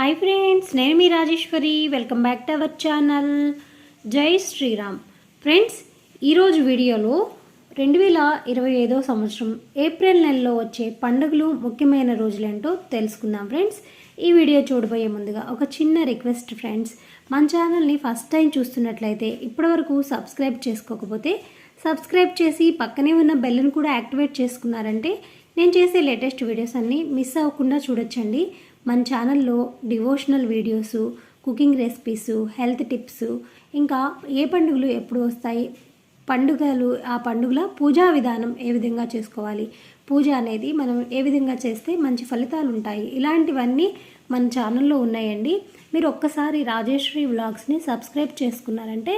Hi friends నేను మీ Rajeshwari. Welcome back to our channel Jai Shriram. Friends ఈరోజు వీడియోలో రెండు వేల ఇరవై ఐదో సంవత్సరం ఏప్రిల్ నెలలో వచ్చే పండుగలు ముఖ్యమైన రోజులేంటో తెలుసుకుందాం ఫ్రెండ్స్ ఈ వీడియో చూడబోయే ముందుగా ఒక చిన్న రిక్వెస్ట్ ఫ్రెండ్స్ మన ఛానల్ని ఫస్ట్ టైం చూస్తున్నట్లయితే ఇప్పటివరకు సబ్స్క్రైబ్ చేసుకోకపోతే సబ్స్క్రైబ్ చేసి పక్కనే ఉన్న బెల్ని కూడా యాక్టివేట్ చేసుకున్నారంటే నేను చేసే లేటెస్ట్ వీడియోస్ అన్నీ మిస్ అవ్వకుండా చూడొచ్చండి. మన ఛానల్లో devotional videos cooking recipes health tips ఇంకా ఏ పండుగలు ఎప్పుడు వస్తాయి పండుగలు ఆ పండుగల పూజా విధానం ఏ విధంగా చేసుకోవాలి పూజ అనేది మనం ఏ విధంగా చేస్తే మంచి ఫలితాలు ఉంటాయి ఇలాంటివన్నీ మన ఛానల్లో ఉన్నాయండి. మీరు ఒక్కసారి రాజేశ్వరి వ్లాగ్స్ని సబ్స్క్రైబ్ చేసుకున్నారంటే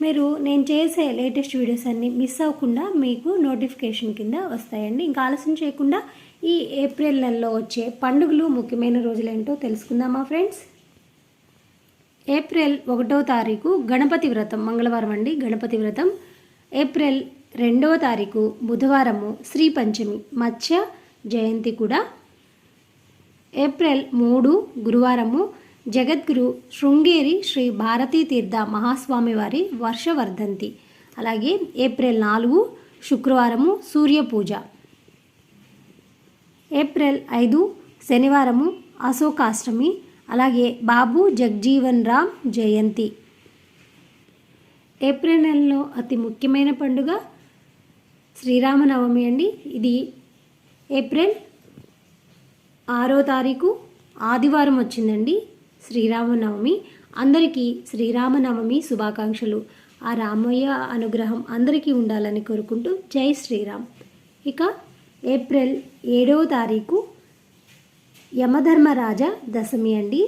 మీరు నేను చేసే లేటెస్ట్ వీడియోస్ అన్నీ మిస్ అవ్వకుండా మీకు నోటిఫికేషన్ కింద వస్తాయండి. ఇంకా ఆలస్యం చేయకుండా ఈ ఏప్రిల్ నెలలో వచ్చే పండుగలు ముఖ్యమైన రోజులేంటో తెలుసుకుందామా ఫ్రెండ్స్? ఏప్రిల్ ఒకటో తారీఖు గణపతి వ్రతం మంగళవారం అండి గణపతి వ్రతం. ఏప్రిల్ రెండవ తారీఖు బుధవారము శ్రీ పంచమి మత్స్య జయంతి కూడా. ఏప్రిల్ మూడు గురువారము జగద్గురు శృంగేరి శ్రీ భారతీ తీర్థ మహాస్వామి వారి వర్షవర్ధంతి. అలాగే ఏప్రిల్ నాలుగు శుక్రవారము సూర్య పూజ. ఏప్రిల్ ఐదు శనివారము అశోకాష్టమి అలాగే బాబు జగ్జీవన్ రామ్ జయంతి. ఏప్రిల్ నెలలో అతి ముఖ్యమైన పండుగ శ్రీరామనవమి అండి. ఇది ఏప్రిల్ ఆరో తారీఖు ఆదివారం వచ్చిందండి శ్రీరామనవమి. అందరికీ శ్రీరామనవమి శుభాకాంక్షలు. ఆ రామయ్య అనుగ్రహం అందరికీ ఉండాలని కోరుకుంటూ జై శ్రీరామ్. ఇక ఏప్రిల్ ఏడవ తారీఖు యమధర్మరాజ దశమి అండి.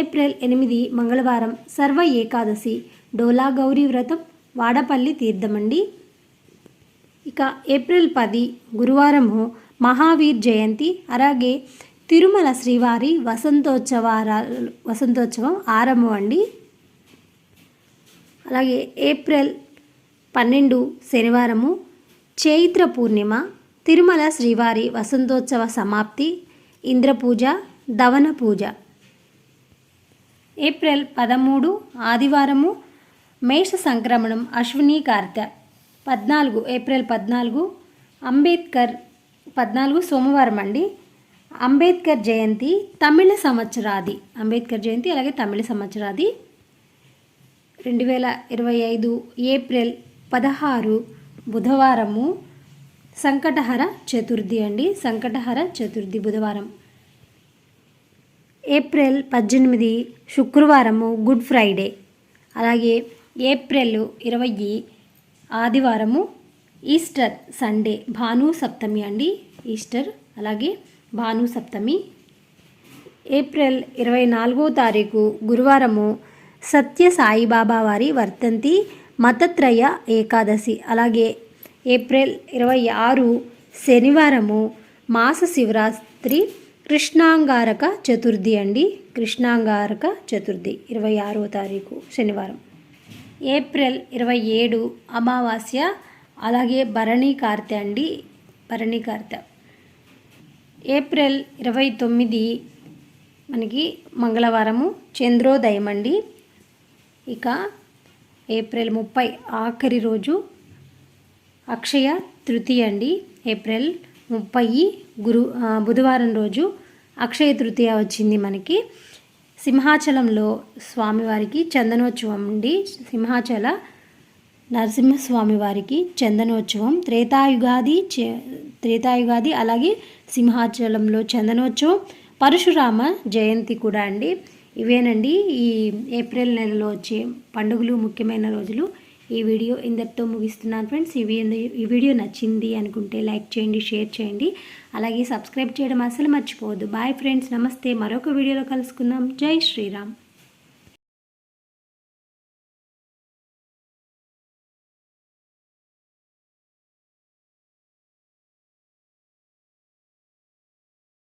ఏప్రిల్ ఎనిమిది మంగళవారం సర్వ ఏకాదశి డోలా గౌరీ వ్రతం వాడపల్లి తీర్థమండి ఇక ఏప్రిల్ పది గురువారము మహావీర్ జయంతి అలాగే తిరుమల శ్రీవారి వసంతోత్సవాలు వసంతోత్సవం ఆరంభం అండి. అలాగే ఏప్రిల్ పన్నెండు శనివారము చైత్ర పూర్ణిమ తిరుమల శ్రీవారి వసంతోత్సవ సమాప్తి ఇంద్రపూజ దవన పూజ. ఏప్రిల్ పదమూడు ఆదివారము మేష సంక్రమణం అశ్విని కార్త. పద్నాలుగు ఏప్రిల్ పద్నాలుగు అంబేద్కర్ పద్నాలుగు సోమవారం అండి. అంబేద్కర్ జయంతి తమిళ సంవత్సరాది. అంబేద్కర్ జయంతి అలాగే తమిళ సంవత్సరాది. రెండు వేల ఇరవై ఐదు ఏప్రిల్ పదహారు బుధవారము సంకటహర చతుర్థి అండి. సంకటహర చతుర్థి బుధవారం. ఏప్రిల్ పద్దెనిమిది శుక్రవారము గుడ్ ఫ్రైడే. అలాగే ఏప్రిల్ ఇరవై ఆదివారము ఈస్టర్ సండే భాను సప్తమి అండి. ఈస్టర్ అలాగే భాను సప్తమి. ఏప్రిల్ ఇరవై నాలుగో తారీఖు గురువారము సత్య సాయిబాబా వారి వర్తంతి మతత్రయ ఏకాదశి. అలాగే ఏప్రిల్ ఇరవై ఆరు శనివారము మాస శివరాత్రి కృష్ణాంగారక చతుర్థి అండి. కృష్ణాంగారక చతుర్థి ఇరవై ఆరో తారీఖు శనివారం. ఏప్రిల్ ఇరవై ఏడు అమావాస్య అలాగే భరణి కార్తె అండి. భరణి కార్తె. ఏప్రిల్ ఇరవై తొమ్మిది మనకి మంగళవారము చంద్రోదయం అండి. ఇక ఏప్రిల్ ముప్పై ఆఖరి రోజు అక్షయ తృతీయ అండి. ఏప్రిల్ ముప్పై గురు బుధవారం రోజు అక్షయ తృతీయ వచ్చింది మనకి. సింహాచలంలో స్వామివారికి చందనోత్సవం అండి. సింహాచల నరసింహస్వామి వారికి చందనోత్సవం. త్రేతాయుగాది త్రేతాయుగాది అలాగే సింహాచలంలో చందనోత్సవం. పరశురామ జయంతి కూడా అండి. ఇవేనండి. ఈ ఏప్రిల్ నెలలో వచ్చే పండుగలు ముఖ్యమైన రోజులు ఈ వీడియో ఇందరితో ముగిస్తున్నాను ఫ్రెండ్స్. ఈ ఈ వీడియో నచ్చింది అనుకుంటే లైక్ చేయండి షేర్ చేయండి. అలాగే సబ్స్క్రైబ్ చేయడం అసలు మర్చిపోవద్దు. Bye friends. నమస్తే. మరొక వీడియోలో కలుసుకుందాం. జై శ్రీరామ్.